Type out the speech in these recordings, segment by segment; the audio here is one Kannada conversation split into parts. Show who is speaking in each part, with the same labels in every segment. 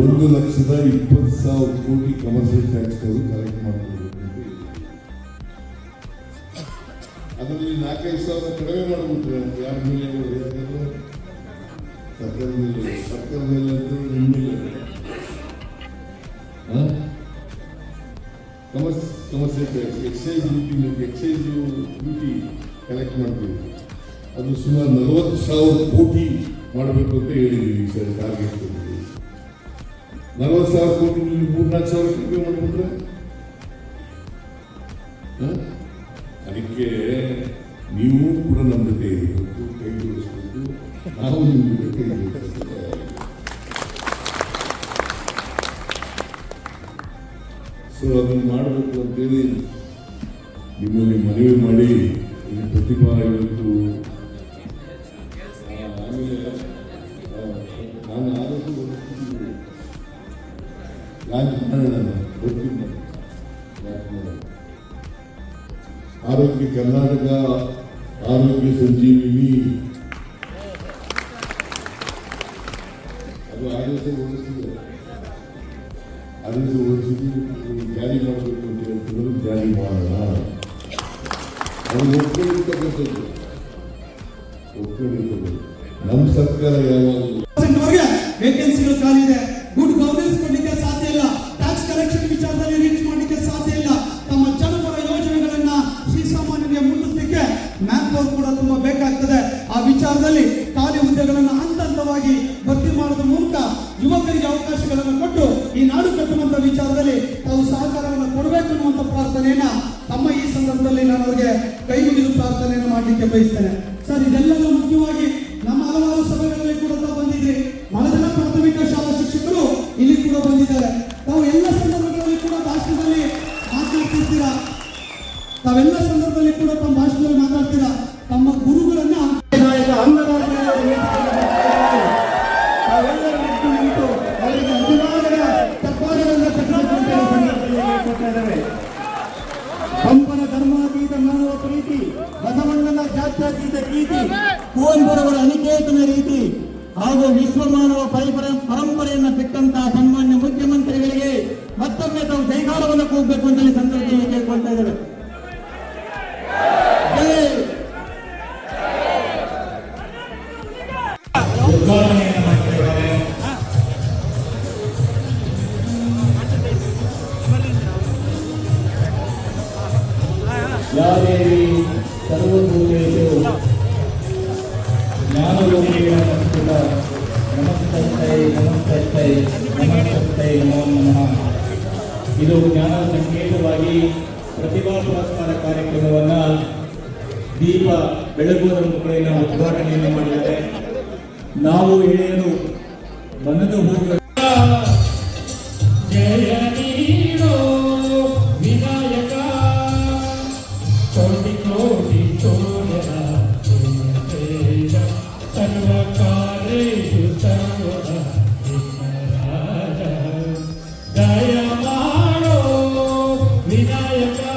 Speaker 1: ಒಂದು ಲಕ್ಷದ ಇಪ್ಪತ್ತು ಸಾವಿರ ಕೋಟಿ ಕಮರ್ಷಿಯಲ್ ಟ್ಯಾಕ್ಸ್ ಕಲೆಕ್ಟ್ ಮಾಡ್ಕೊಳ್ಬೇಕು. ಅದರಲ್ಲಿ ನಾಲ್ಕೈದು ಸಾವಿರ ಕಡಿಮೆ ಮಾಡಿಬಿಟ್ರೆ ಯಾರ ಮೇಲೆ ಯಾಕಂದ್ರೆ ಸರ್ಕಾರದ ಮೇಲೆ ಸರ್ಕಾರದ ಮೇಲೆ ಅಂದ್ರೆ ನಿಮ್ಮ ಮೇಲೆ? Commerce commercial tax excise duty excise duty collect ಮಾಡ್ತೀವಿ ಅದು ಸುಮಾರು ನಲವತ್ತು ಸಾವಿರ ಕೋಟಿ ಮಾಡಬೇಕು ಅಂತ ಹೇಳಿದ್ದೀವಿ ಸರ್ ಟಾರ್ಗೆಟ್ ಕೊಟ್ಟಿದ್ದೀವಿ. ನಲವತ್ತು ಸಾವಿರ ಕೋಟಿ ಮೂರ್ನಾಲ್ಕು ಸಾವಿರ ಕೋಟಿ ಮಾಡಿಬಿಟ್ರೆ? ಅದಕ್ಕೆ ನೀವು ಕೂಡ ನಮ್ಮ ಜೊತೆ ಇರಬೇಕು ಕೈ ಜೋಡಿಸ್ಬೇಕು ನಾವು ನಿಮ್ಮ ಜೊತೆ ಕೈ ಜೋಡಿಸ್ಬೇಕು ಸೊ ಅದನ್ನು ಮಾಡಬೇಕು ಅಂತೇಳಿ ನಿಮ್ಮಲ್ಲಿ ಮನವಿ ಮಾಡಿ ಪ್ರತಿಭಾ ಇವತ್ತು ಆ, ಆಮೇಲೆ ಆ, ನಾನು ಆದಷ್ಟು ಬರ್ತೀನಿ. ಲಾಂಚ್ ಮಾಡೋಣ ಬರ್ತೀನಿ ನಾನು. ಲಾಂಚ್ ಮಾಡೋಣ. ಆರೋಗ್ಯ ಕರ್ನಾಟಕ ಆರೋಗ್ಯ ಸಂಜೀವಿನಿ ಅದು ಆದೇಶ ಹೊರಡಿಸಿದೆ ಆದೇಶ ಹೊರಡಿಸಿದ್ದು ಜಾರಿ ಮಾಡಬೇಕು ಅಂತ ಹೇಳ್ತಿದ್ರು ಜಾರಿ ಮಾಡೋಣ ಅದು ಒಪ್ಕೊಂಡಿರ್ತಕ್ಕಂಥದ್ದು
Speaker 2: ವೇಕೆನ್ಸಿಗಳು ಖಾಲಿ ಇದೆ. ಗುಡ್ ಗವರ್ನೆನ್ಸ್ ಕೊಡ್ಲಿಕ್ಕೆ ಸಾಧ್ಯ ಇಲ್ಲ. ಟ್ಯಾಕ್ಸ್ ಕಲೆಕ್ಷನ್ ವಿಚಾರದಲ್ಲಿ ರೀಚ್ ಮಾಡಲಿಕ್ಕೆ ಸಾಧ್ಯ ಇಲ್ಲ. ತಮ್ಮ ಜನಪರ ಯೋಜನೆಗಳನ್ನ ಶ್ರೀಸಾಮಾನ್ಯರಿಗೆ ಮುಟ್ಟಿಸಲಿಕ್ಕೆ ಮ್ಯಾನ್ ಪವರ್ ಕೂಡ ತುಂಬಾ ಬೇಕಾಗ್ತದೆ. ಆ ವಿಚಾರದಲ್ಲಿ ಖಾಲಿ ಹುದ್ದೆಗಳನ್ನು ಹಂತ ಹಂತವಾಗಿ ಭರ್ತಿ ಮಾಡೋದ್ರ ಮೂಲಕ ಯುವಕರಿಗೆ ಅವಕಾಶಗಳನ್ನು ಕೊಟ್ಟು ಈ ನಾಡು ಕಟ್ಟುವಂತ ವಿಚಾರದಲ್ಲಿ ತಾವು ಸಹಕಾರವನ್ನು ಕೊಡಬೇಕು ಅನ್ನುವಂಥ ಪ್ರಾರ್ಥನೆಯನ್ನ ತಮ್ಮ ಈ ಸಂದರ್ಭದಲ್ಲಿ ನಾನು ಅವರಿಗೆ ಕೈ ಪ್ರಾರ್ಥನೆಯನ್ನು ಮಾಡಲಿಕ್ಕೆ ಬಯಸ್ತೇನೆ. ಸರ್ ಇದೆಲ್ಲವೂ ಕುವೆಂಪುರವರ ಅನಿಕೇತನ ರೀತಿ ಹಾಗೂ ವಿಶ್ವಮಾನವ ಪರಿಪರ, ಪರಂಪರೆಯನ್ನು ಬಿಟ್ಟಂತಹ ಸನ್ಮಾನ್ಯ ಮುಖ್ಯಮಂತ್ರಿಗಳಿಗೆ ಮತ್ತೊಮ್ಮೆ ತಾವು ಜೈಕಾರವನ್ನು ಕೂಗಬೇಕು ಅಂತ ಈ ಸಂದರ್ಭದಲ್ಲಿ ಕೇಳ್ಕೊಳ್ತಾ ಇದ್ದೇವೆ. ಜೈ!
Speaker 3: ಇದು ಜ್ಞಾನ ಸಂಕೇತವಾಗಿ ಪ್ರತಿಭಾ ಪುರಸ್ಕಾರ ಕಾರ್ಯಕ್ರಮವನ್ನು ದೀಪ ಬೆಳಗುವುದರ ಮುಖೇನ ಉದ್ಘಾಟನೆಯನ್ನು ಮಾಡಿದ್ದಾರೆ. ನಾವು ಎಳೆಯಲು ಮನದ ಹೂಗಳ ಜಯ ನೀಡೋ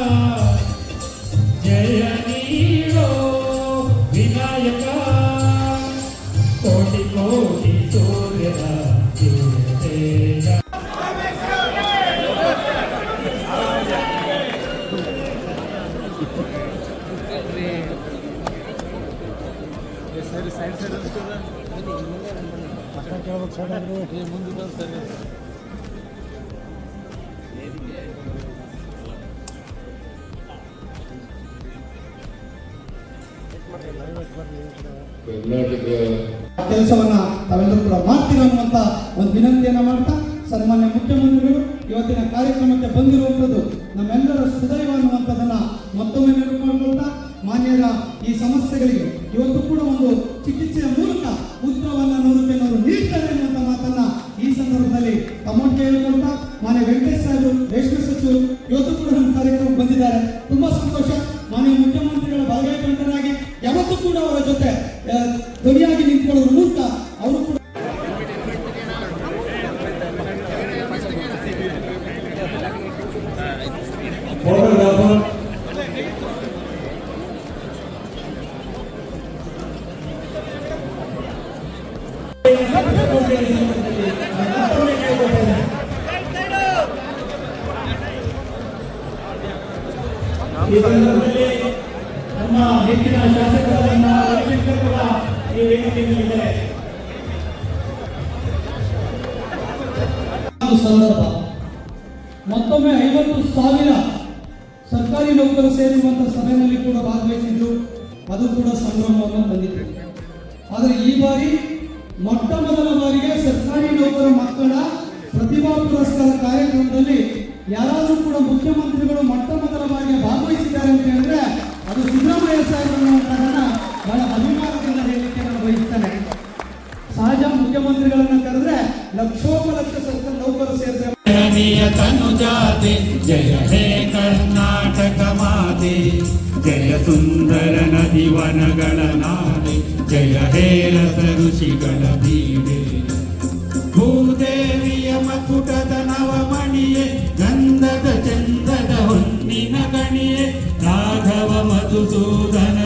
Speaker 3: ವಿನಾಯಕ ಜಯ ನೀಡೋ ವಿನಾಯಕ ಕೋಟಿ ಕೋಟಿ ಸೂರ್ಯನ ತೇಜ
Speaker 2: ಕೆಲಸವನ್ನ ತಾವೆಲ್ಲರೂ ಕೂಡ ಮಾಡ್ತೀರ ಅನ್ನುವಂತ ಒಂದು ವಿನಂತಿಯನ್ನ ಮಾಡ್ತಾ ಸನ್ಮಾನ್ಯ ಮುಖ್ಯಮಂತ್ರಿಗಳು ಇವತ್ತಿನ ಕಾರ್ಯಕ್ರಮಕ್ಕೆ ಬಂದಿರುವಂಥದ್ದು ನಮ್ಮೆಲ್ಲರ ಸುದೈವ ಅನ್ನುವಂಥದ್ದನ್ನ ಮತ್ತೊಮ್ಮೆ ನೆನಪುಕೊಳ್ತಾ ಮಾನ್ಯರ ಈ ಸಮಸ್ಯೆಗಳಿಗೆ ಇವತ್ತು ಕೂಡ ಒಂದು ಚಿಕಿತ್ಸೆಯ ಮೂಲಕ ಉತ್ತರವನ್ನ ನೂರಕ್ಕೆ ನೂರು ನೀಡ್ತಾರೆ ಅನ್ನುವಂಥ ಮಾತನ್ನ ಈ ಸಂದರ್ಭದಲ್ಲಿ ತಮ್ಮ ಹೇಳ್ಕೊಳ್ತಾ ಮಾನ್ಯ ವೆಂಕಟೇಶ್ ಸಾಹೇಬರು ರೇಷ್ಮೆ ಸಚಿವರು ಇವತ್ತು ಕೂಡ ನಮ್ಮ ಕಾರ್ಯಕ್ರಮಕ್ಕೆ ಬಂದಿದ್ದಾರೆ. ತುಂಬಾ ಸಂತೋಷ. ಮಾನ್ಯ ಮುಖ್ಯಮಂತ್ರಿಗಳ ಕಂಠರಾಗಿ ಯಾವತ್ತೂ ಕೂಡ ಅವರ ಜೊತೆ ಧ್ವನಿಯಾಗಿ ನಿಂತ್ಕೊಳ್ಳೋದ್ರ ಮೂಲಕ ಅವರು ಕೂಡ
Speaker 3: ಇದನ್ನು ಹೆಚ್ಚಿನ ಶಾಸಕರನ್ನ ಕೂಡ ಈ
Speaker 2: ವೇದಿಕೆಯಲ್ಲಿದೆ. ಮತ್ತೊಮ್ಮೆ ಐವತ್ತು ಸಾವಿರ ಸರ್ಕಾರಿ ನೌಕರು ಸೇರಿರುವಂತಹ ಸಭೆಯಲ್ಲಿ ಕೂಡ ಭಾಗವಹಿಸಿದ್ದು ಅದು ಕೂಡ ಸಂಭ್ರಮವನ್ನು ತಂದಿತ್ತು ಆದರೆ ಈ ಬಾರಿ ಮೊಟ್ಟ ಮೊದಲ ಬಾರಿಗೆ ಸರ್ಕಾರಿ ನೌಕರ ಮಕ್ಕಳ ಪ್ರತಿಭಾ ಪುರಸ್ಕಾರ ಕಾರ್ಯಕ್ರಮದಲ್ಲಿ ಯಾರಾದರೂ ಕೂಡ ಮುಖ್ಯಮಂತ್ರಿಗಳು ಮೊಟ್ಟ ಮೊದಲ ಬಾರಿಗೆ ಭಾಗವಹಿಸಿದ್ದಾರೆ ಅಂತ ಹೇಳಿದ್ರೆ ಅದು ಸಿದ್ದರಾಮಯ್ಯ ಸಾಹೇಬರನ್ನ ಕಾರಣ ಬಹಳ ಅಭಿಮಾನದಿಂದ ಹೇಳಲಿಕ್ಕೆ ನಾನು ಬಯಸ್ತೇನೆ ಸಹಜ ಮುಖ್ಯಮಂತ್ರಿಗಳನ್ನು ಕರೆದ್ರೆ ಲಕ್ಷೋಪಲಕ್ಷ ಸರ್ಕಾರ ನೌಕರು
Speaker 3: ಸೇರಿದ್ರೆ ತನುಜಾತಿ, ಜಯ ಹೇ ಕರ್ನಾಟಕ ಮಾತೆ. ಜಯ ಸುಂದರ ನದಿ ವನಗಳ ನಾಡೆ ಜಯ ಹೇ ರಸ ಋಷಿಗಳ ಬೀಡೆ. ಭೂದೇವಿಯ ಮಕುಟದ ನವಮಣಿಯೇ ಗಂಧದ ಚಂದದ ಹೊನ್ನಿನ ಗಣಿಯೇ. 走在那